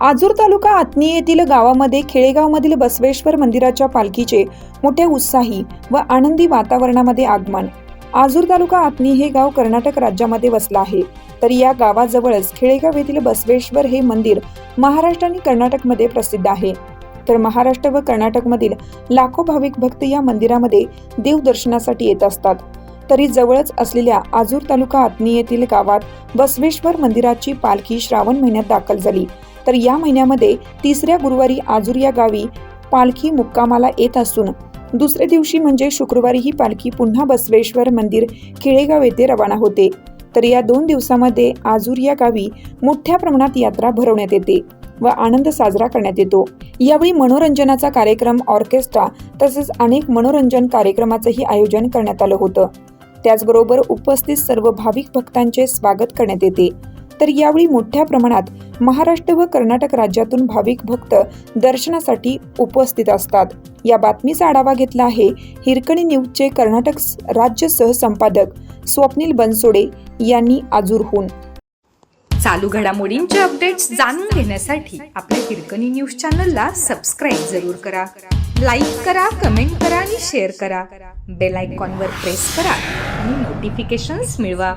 आजूर तालुका आत्नी येथील गावामध्ये खेळेगावमधील बसवेश्वर मंदिराच्या पालखीचे मोठ्या उत्साही व आनंदी वातावरणामध्ये आगमन. आजूर तालुका आत्नी हे गाव कर्नाटक राज्यामध्ये वसलं आहे. तर या गावाजवळच खेळेगाव येथील बसवेश्वर हे मंदिर महाराष्ट्र आणि कर्नाटकमध्ये प्रसिद्ध आहे. तर महाराष्ट्र व कर्नाटकमधील लाखो भाविक भक्त या मंदिरामध्ये देवदर्शनासाठी येत असतात. तरी जवळच असलेल्या आजूर तालुका आत्नी येथील गावात बसवेश्वर मंदिराची पालखी श्रावण महिन्यात दाखल झाली. तर या महिन्यामध्ये तिसऱ्या गुरुवारी आजूर या गावी पालखी मुक्कामाला येत असून दुसऱ्या दिवशी म्हणजे शुक्रवारी ही पालखी पुन्हा बसवेश्वर मंदिर खेळेगाव येथे रवाना होते. तर या दोन दिवसामध्ये आजूर या गावी मोठ्या प्रमाणात यात्रा भरवण्यात येते व आनंद साजरा करण्यात येतो. यावेळी मनोरंजनाचा कार्यक्रम ऑर्केस्ट्रा तसेच अनेक मनोरंजन कार्यक्रमाचंही आयोजन करण्यात आलं होतं. त्याचबरोबर उपस्थित सर्व भाविक भक्तांचे स्वागत करण्यात येते. तर यावेळी मोठ्या प्रमाणात महाराष्ट्र व कर्नाटक राज्यातून भाविक भक्त दर्शनासाठी उपस्थित असतात. या बातमीचा आढावा घेतला आहे हिरकणी न्यूजचे कर्नाटक राज्य सहसंपादक स्वप्नील बनसोडे यांनी आजूरहून. चालू घडामोडींचे अपडेट्स जाणून घेण्यासाठी आपल्या हिरकणी न्यूज चॅनलला सबस्क्राईब जरूर करा. लाईक करा कमेंट करा आणि शेअर करा. बेल आयकॉनवर प्रेस करा आणि नोटिफिकेशन्स मिळवा.